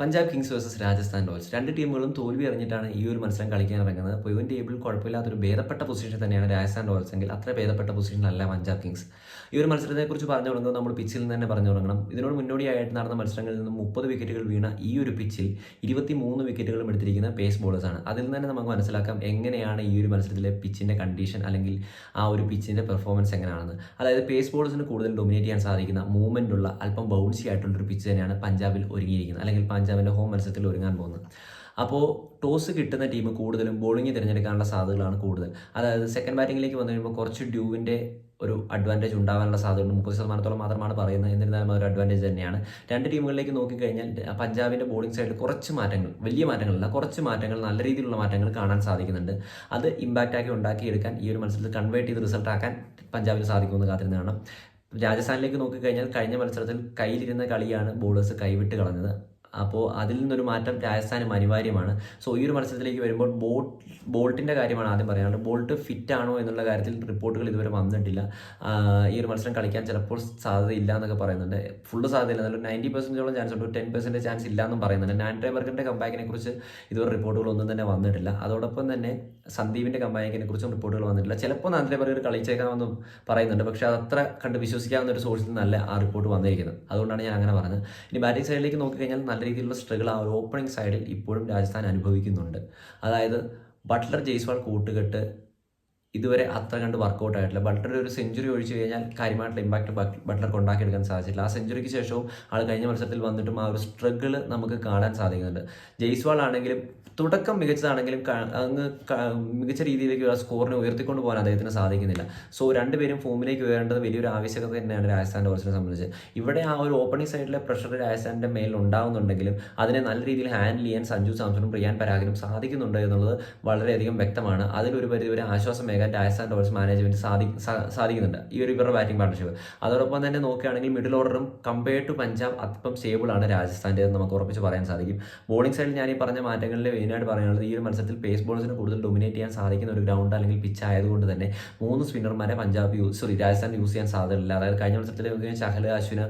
Punjab Kings versus Rajasthan Royals. രണ്ട് ടീമുകളും തോൽവി അറിഞ്ഞിട്ടാണ് ഈ ഒരു മത്സരം കളിക്കാൻ ഇറങ്ങുന്നത്. പോയിന്റ് ടേബിൾ കുഴപ്പമില്ലാത്തൊരു ഭേദപ്പെട്ട പൊസിഷൻ തന്നെയാണ് രാജസ്ഥാൻ റോയൽസ് എങ്കിൽ അത്ര ഭേദപ്പെട്ട പൊസിഷനിലല്ല പഞ്ചാബ് കിങ്സ്. ഈ ഒരു മത്സരത്തെക്കുറിച്ച് പറഞ്ഞു തുടങ്ങുന്നത് നമ്മൾ പിച്ചിൽ നിന്ന് തന്നെ പറഞ്ഞു തുടങ്ങണം. ഇതിനോട് മുന്നോടിയായിട്ട് നടന്ന മത്സരങ്ങളിൽ നിന്നും മുപ്പത് വിക്കറ്റുകൾ വീണ ഈ ഒരു പിച്ചിൽ ഇരുപത്തി മൂന്ന് വിക്കറ്റുകളും എടുത്തിരിക്കുന്ന പേസ് ബോളേഴ്സാണ് അതിൽ നിന്ന് തന്നെ നമുക്ക് മനസ്സിലാക്കാം എങ്ങനെയാണ് ഈ ഒരു മത്സരത്തിലെ പിച്ചിന്റെ കണ്ടീഷൻ അല്ലെങ്കിൽ ആ ഒരു പിച്ചിന്റെ പെർഫോമൻസ് എങ്ങനെയാണെന്ന്. അതായത് പേസ് ബോളേഴ്സിന് കൂടുതൽ ഡൊമിനേറ്റ് ചെയ്യാൻ സാധിക്കുന്ന മൂവ്മെന്റ് ഉള്ള അല്പം ബൗൺസി ആയിട്ടുള്ള ഒരു പിച്ച് തന്നെയാണ് പഞ്ചാബിൽ ഒരുങ്ങിയിരിക്കുന്നത്. അല്ലെങ്കിൽ പഞ്ചാബിന്റെ ഹോം മത്സരത്തിൽ ഒരുങ്ങാൻ പോകുന്നത്. അപ്പോൾ ടോസ് കിട്ടുന്ന ടീം കൂടുതലും ബോളിംഗ് തിരഞ്ഞെടുക്കാനുള്ള സാധ്യതകളാണ് കൂടുതൽ. അതായത് സെക്കൻഡ് ബാറ്റിങ്ങിലേക്ക് വന്നു കഴിയുമ്പോൾ കുറച്ച് ഡ്യൂവിന്റെ ഒരു അഡ്വാന്റേജ് ഉണ്ടാവാനുള്ള സാധ്യതയുണ്ട്. മുപ്പത് ശതമാനത്തോളം മാത്രമാണ് പറയുന്നത്. എന്നിരുന്നാലും ഒരു അഡ്വാന്റേജ് തന്നെയാണ്. രണ്ട് ടീമുകളിലേക്ക് നോക്കിക്കഴിഞ്ഞാൽ പഞ്ചാബിന്റെ ബോളിംഗ് സൈഡിൽ കുറച്ച് മാറ്റങ്ങൾ വലിയ മാറ്റങ്ങളല്ല കുറച്ച് മാറ്റങ്ങൾ നല്ല രീതിയിലുള്ള മാറ്റങ്ങൾ കാണാൻ സാധിക്കുന്നുണ്ട്. അത് ഇമ്പാക്റ്റ് ആക്കി ഉണ്ടാക്കിയെടുക്കാൻ ഈ ഒരു മത്സരത്തിൽ കൺവേർട്ട് ചെയ്ത് റിസൾട്ട് ആക്കാൻ പഞ്ചാബിന് സാധിക്കുമെന്ന് കാത്തിരുന്ന് കാണാം. രാജസ്ഥാനിലേക്ക് നോക്കിക്കഴിഞ്ഞാൽ കഴിഞ്ഞ മത്സരത്തിൽ കയ്യിലിരുന്ന കളിയാണ് ബോളേഴ്സ് കൈവിട്ട് കളഞ്ഞത്. അപ്പോൾ അതിൽ നിന്നൊരു മാറ്റം രാജസ്ഥാനും അനിവാര്യമാണ്. സോ ഈ ഒരു മത്സരത്തിലേക്ക് വരുമ്പോൾ ബോട്ട് ബോൾട്ടിന്റെ കാര്യമാണ് ആദ്യം പറയാനുള്ളത്. ബോൾട്ട് ഫിറ്റ് ആണോ എന്നുള്ള കാര്യത്തിൽ റിപ്പോർട്ടുകൾ ഇതുവരെ വന്നിട്ടില്ല. ഈ ഒരു മത്സരം കളിക്കാൻ ചിലപ്പോൾ സാധ്യതയില്ല എന്നൊക്കെ പറയുന്നുണ്ട്. ഫുള്ള് സാധ്യതയില്ല. എന്നാലും നയന്റി പെർസെന്റോളം ചാൻസ് ഉണ്ട്. ടെൻ പെർസെന്റ് ചാൻസ് ഇല്ല എന്നും പറയുന്നുണ്ട്. നാൻ ഡ്രൈവർക്കിന്റെ കമ്പാക്കിനെ കുറിച്ച് ഇതുവരെ റിപ്പോർട്ടുകളൊന്നും തന്നെ വന്നിട്ടില്ല. അതോടൊപ്പം തന്നെ സന്ദീപിന്റെ കമ്പാക്കിനെ കുറിച്ചും റിപ്പോർട്ടുകൾ വന്നിട്ടില്ല. ചിലപ്പോൾ നാൻ ഡ്രൈവർക്കർ കളിച്ചേക്കാമെന്നും പറയുന്നുണ്ട്. പക്ഷേ അതത്ര കണ്ട് വിശ്വസിക്കാവുന്ന ഒരു സോഴ്സിൽ നിന്നല്ല ആ റിപ്പോർട്ട് വന്നിരിക്കുന്നത്. അതുകൊണ്ടാണ് ഞാൻ അങ്ങനെ പറഞ്ഞത്. ഇനി ബാറ്റിംഗ് സൈഡിലേക്ക് നോക്കിക്കഴിഞ്ഞാൽ നല്ല രീതിയിലുള്ള സ്ട്രഗിൾ ആ ഒരു ഓപ്പണിംഗ് സൈഡിൽ ഇപ്പോഴും രാജസ്ഥാൻ അനുഭവിക്കുന്നുണ്ട്. അതായത് ബട്ട്ലർ ജയ്സ്വാൾ കൂട്ടുകെട്ട് ഇതുവരെ അത്ര കണ്ട് വർക്കൗട്ട് ആയിട്ടില്ല. ബട്ട്ലർ ഒരു സെഞ്ചുറി ഒഴിച്ചു കഴിഞ്ഞാൽ കാര്യമായിട്ടുള്ള ഇമ്പാക്ട് ബട്ട്ലർക്ക് ഉണ്ടാക്കിയെടുക്കാൻ സാധിച്ചില്ല ആ സെഞ്ചുറിക്ക് ശേഷവും ആൾ കഴിഞ്ഞ മത്സരത്തിൽ വന്നിട്ടും ആ ഒരു സ്ട്രഗിൾ നമുക്ക് കാണാൻ സാധിക്കുന്നുണ്ട്. ജയ്സ്വാൾ ആണെങ്കിലും തുടക്കം മികച്ചതാണെങ്കിലും അങ്ങ് മികച്ച രീതിയിലേക്ക് ആ സ്കോറിനെ ഉയർത്തിക്കൊണ്ട് പോകാൻ അദ്ദേഹത്തിന് സാധിക്കുന്നില്ല. സോ രണ്ടുപേരും ഫോമിലേക്ക് ഉയരേണ്ടത് വലിയൊരു ആവശ്യകത തന്നെയാണ് രാജസ്ഥാൻ റോയൽസിനെ സംബന്ധിച്ച്. ഇവിടെ ആ ഒരു ഓപ്പണിംഗ് സൈഡിലെ പ്രഷർ രാജസ്ഥാന്റെ മേലിൽ ഉണ്ടാകുന്നുണ്ടെങ്കിലും അതിനെ നല്ല രീതിയിൽ ഹാൻഡിൽ ചെയ്യാൻ സഞ്ജു സാംസണും പ്രിയാൻ പരാഗിനും സാധിക്കുന്നുണ്ട് എന്നുള്ളത് വളരെയധികം വ്യക്തമാണ്. അതിലൊരു പരിധി ഒരു ആശ്വാസമേകാൻ രാജസ്ഥാൻ ഡോൾസ് മാനേജ്മെന്റ് സാധി സാധിക്കുന്നുണ്ട്. ഈ ഒരു ഇവരുടെ ബാറ്റിംഗ് പാർട്ണർഷിപ്പ് അതോടൊപ്പം തന്നെ നോക്കുകയാണെങ്കിൽ മിഡിൽ ഓർഡറും കമ്പയർ ടു പഞ്ചാബ് അല്പം സ്റ്റേബിൾ ആണ് രാജസ്ഥാന്റെ എന്ന് നമുക്ക് ഉറപ്പിച്ച് പറയാൻ സാധിക്കും. ബോളിംഗ് സൈഡിൽ ഞാൻ ഈ പറഞ്ഞ മാറ്റങ്ങളിൽ മെയിനായിട്ട് പറയാനുള്ളത് ഈ ഒരു മത്സരത്തിൽ പേസ് ബോളേഴ്സിന് കൂടുതൽ ഡൊമിനേറ്റ് ചെയ്യാൻ സാധിക്കുന്ന ഒരു ഗ്രൗണ്ട് അല്ലെങ്കിൽ പിച്ച് ആയതുകൊണ്ട് തന്നെ മൂന്ന് സ്പിന്നർമാരെ Punjab use sorry Rajasthan use ചെയ്യാൻ സാധ്യതയില്ല. അതായത് കഴിഞ്ഞ മത്സരത്തിൽ നോക്കിയാൽ ചഹൽ അശ്വിന്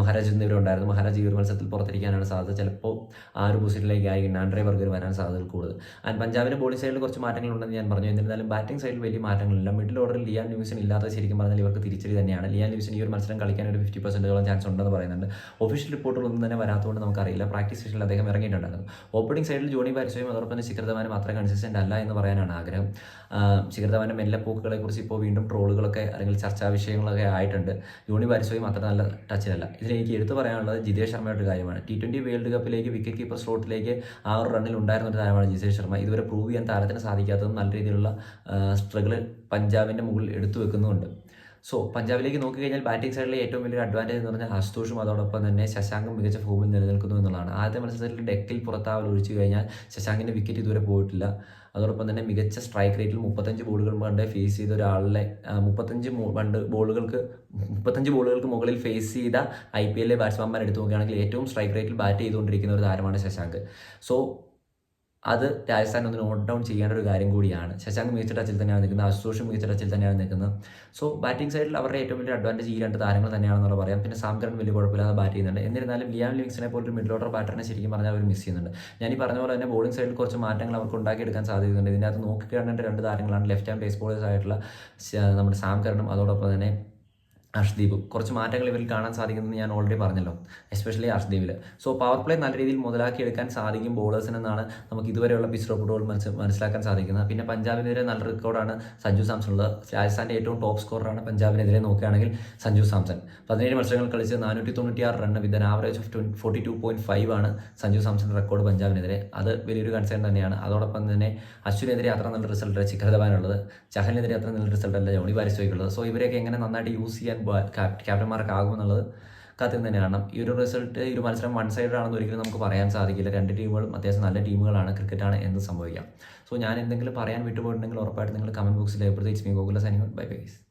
മഹാരാജ് എന്നിവരുണ്ടായിരുന്നു മഹാരാജ് ഈ ഒരു മത്സരത്തിൽ പുറത്തിരിക്കാനാണ് സാധ്യത. ചിലപ്പോൾ ആ ഒരു പൊസിഷനിലേക്ക് ആയിരിക്കും. ആൻഡ്രേ ബർഗർ വരാൻ സാധ്യത കൂടുതൽ. ആൻഡ് പഞ്ചാബിന് ബോളിംഗ് സൈഡിൽ കുറച്ച് മാറ്റങ്ങൾ ഉണ്ടെന്ന് ഞാൻ പറഞ്ഞു. എന്നിരുന്നാലും ബാറ്റിംഗ് വലിയ മാറ്റങ്ങളില്ല മിഡിൽ ഓർഡറിൽ ലിയാൻ ലൂസിൻ ഇല്ലാത്ത ശരിക്കും പറഞ്ഞാൽ ഇവർക്ക് തിരിച്ചടി തന്നെയാണ്. ലിയാൻ ന്യൂസിന് ഈ ഒരു മത്സരം കളിക്കാൻ ഒരു ഫിഫ്റ്റി പെർസെന്റോളം ചാൻസ് ഉണ്ടെന്ന് പറയുന്നുണ്ട്. ഒഫീഷ്യൽ റിപ്പോർട്ടുകളൊന്നും തന്നെ വരാത്തതുകൊണ്ട് നമുക്കറിയില്ല. പ്രാക്ടീസ് സെഷനിൽ അദ്ദേഹം ഇറങ്ങിയിട്ടുണ്ടായിരുന്നു. ഓപ്പണിംഗ് സൈഡിൽ ജോണി പാരിസോയും അതോടൊപ്പം തന്നെ ശിഖർ ധവാനും അത്ര കൺസിസ്റ്റന്റ് അല്ല എന്ന് പറയാനാണ് ആഗ്രഹം. ശിഖർ മെല്ലെ പൂക്കുകളെ കുറിച്ച് ഇപ്പോൾ വീണ്ടും ട്രോളുകളൊക്കെ അല്ലെങ്കിൽ ചർച്ചാ വിഷയങ്ങളൊക്കെ ആയിട്ടുണ്ട്. ജോണി പാരിസോയും അത്ര നല്ല ടച്ചിലല്ല ഇതിൽ എനിക്ക് എടുത്തു പറയാനുള്ളത് ജിതേഷ് ശർമ്മയുടെ കാര്യമാണ്. ടി ട്വന്റി വേൾഡ് കപ്പിലേക്ക് വിക്കറ്റ് കീപ്പർ സ്ലോട്ടിലേക്ക് ആറ് റണ്ണിൽ ഉണ്ടായിരുന്ന ഒരു താരമാണ് ജിതേഷ് ശർമ്മ. ഇതുവരെ പ്രൂവ് ചെയ്യാൻ താരത്തിന് സാധിക്കാത്തതും നല്ല രീതിയിലുള്ള സ്ട്രഗിൾ പഞ്ചാബിന്റെ മുകളിൽ എടുത്തു വെക്കുന്നുമുണ്ട്. സോ പഞ്ചാബിലേക്ക് നോക്കിക്കഴിഞ്ഞാൽ ബാറ്റിംഗ് സൈഡിലെ ഏറ്റവും വലിയൊരു അഡ്വാന്റേജ് എന്ന് പറഞ്ഞാൽ അസ്തോഷും അതോടൊപ്പം തന്നെ ശശാങ്കും മികച്ച ഫോമിൽ നിലനിൽക്കുന്നു എന്നുള്ളതാണ്. ആദ്യത്തെ മത്സരത്തിൽ ഡെക്കിൽ പുറത്താവൽ ഒഴിച്ചു കഴിഞ്ഞാൽ ശശാങ്കിന്റെ വിക്കറ്റ് ഇതുവരെ പോയിട്ടില്ല. അതോടൊപ്പം തന്നെ മികച്ച സ്ട്രൈക്ക് റേറ്റിൽ മുപ്പത്തഞ്ച് ബോളുകൾ പണ്ട് ഫേസ് ചെയ്ത ഒരാളിലെ മുപ്പത്തഞ്ച് പണ്ട് ബോളുകൾക്ക് മുപ്പത്തഞ്ച് ബോളുകൾക്ക് മുകളിൽ ഫേസ് ചെയ്ത ഐ പി എല്ലിലെ ബാറ്റ്സ്മാൻമാർ എടുത്തു നോക്കുകയാണെങ്കിൽ ഏറ്റവും സ്ട്രൈക്ക് റേറ്റിൽ ബാറ്റ് ചെയ്തുകൊണ്ടിരിക്കുന്ന ഒരു താരമാണ് ശശാങ്ക്. സോ അത് രാജസ്ഥാൻ ഒന്ന് നോട്ട് ഡൗൺ ചെയ്യേണ്ട ഒരു കാര്യം കൂടിയാണ്. ശശാങ്ക് മികച്ച ടച്ചിൽ തന്നെയാണ് നിൽക്കുന്നത്. അശുതോഷും മികച്ച ടച്ചിൽ തന്നെയാണ് നിൽക്കുന്നത്. സോ ബാറ്റിംഗ് സൈഡിൽ അവരുടെ ഏറ്റവും വലിയ അഡ്വാന്റേജ് ഈ രണ്ട് താരങ്ങൾ തന്നെയാണെന്നുള്ള പറയാം. പിന്നെ സാംകരൻ വലിയ കുഴപ്പമില്ലാതെ ബാറ്റ് ചെയ്യുന്നുണ്ട്. എന്നിരുന്നാലും ലിയാൻ ലിവിങ്സിനെ പോലൊരു മിഡിൽ ഓർഡർ ബാറ്ററിനെ ശരിക്കും പറഞ്ഞാൽ അവർ മിസ് ചെയ്യുന്നുണ്ട്. ഞാൻ ഈ പറഞ്ഞ പോലെ തന്നെ ബോളിംഗ് സൈഡിൽ കുറച്ച് മാറ്റങ്ങൾ അവർക്ക് ഉണ്ടാക്കിയെടുക്കാൻ സാധ്യതയുണ്ട്. ഇതിനകത്ത് നോക്കിക്കാണേണ്ട രണ്ട് താരങ്ങളാണ്. ലെഫ്റ്റ് ഹാൻഡ് ബേസ് ബോളേഴ്സ് ആയിട്ടുള്ള നമ്മുടെ സാംകരനും അതോടൊപ്പം തന്നെ അർഷ്ദീപ്. കുറച്ച് മാറ്റങ്ങൾ ഇവരിൽ കാണാൻ സാധിക്കുമെന്ന് ഞാൻ ഓൾറെഡി പറഞ്ഞല്ലോ. എസ്പെഷ്യലി അർഷ്ദീപിൽ സോ പവർ പ്ലേ നല്ല രീതിയിൽ മുതലാക്കി എടുക്കാൻ സാധിക്കും ബോളേഴ്സിനെന്നാണ് നമുക്ക് ഇതുവരെയുള്ള പിച്ച് റിപ്പോർട്ടുകൾ മനസ്സിലാക്കാൻ സാധിക്കുന്നത്. പിന്നെ പഞ്ചാബിനെതിരെ നല്ല റെക്കോർഡാണ് സഞ്ജു സാംസൺ ഉള്ളത്. രാജസ്ഥാന്റെ ഏറ്റവും ടോപ്പ് സ്കോറാണ് പഞ്ചാബിനെതിരെ നോക്കുകയാണെങ്കിൽ സഞ്ജു സാംസൺ. പതിനേഴ് മത്സരങ്ങൾ കളിച്ച് നാനൂറ്റി തൊണ്ണൂറ്റിയാറ് run with average of ട്വൻ forty two point five ആണ് സഞ്ജു സാംസൺ റെക്കോർഡ് പഞ്ചാബിനെതിരെ. അത് വലിയൊരു കൺസേൺ തന്നെയാണ്. അതോടൊപ്പം തന്നെ അശ്വിനെതിരെ അത്ര നല്ല റിസൾട്ട് ശിഖർ ധവാനുള്ളത് ചഹലിനെതിരെ അത്ര നല്ല റിസൾട്ട് അല്ല ജോണി പാരിസോയ്ക്കുള്ളത് സോ ഇവരെയൊക്കെ എങ്ങനെ നന്നായിട്ട് യൂസ് ചെയ്യാൻ ക്യാപ്റ്റന്മാർക്കാകുമെന്നുള്ളത് കാത്തിരുന്ന് തന്നെ കാണണം ഈ ഒരു റിസൾട്ട് ഈ ഒരു മത്സരം വൺ സൈഡ് ആണെന്ന് ഒരിക്കലും നമുക്ക് പറയാൻ സാധിക്കില്ല. രണ്ട് ടീമുകളും അത്യാവശ്യം നല്ല ടീമുകളാണ് ക്രിക്കറ്റാണ് എന്ന് സംഭവിക്കാം. സോ ഞാൻ എന്തെങ്കിലും പറയാൻ വിട്ടുപോയിട്ടുണ്ടെങ്കിൽ ഉറപ്പായിട്ട് നിങ്ങൾ കമന്റ് ബോക്സിൽ പ്രത്യേകിച്ച് മീ ഗോകുല സൈനിങ് ബൈ ബൈസ്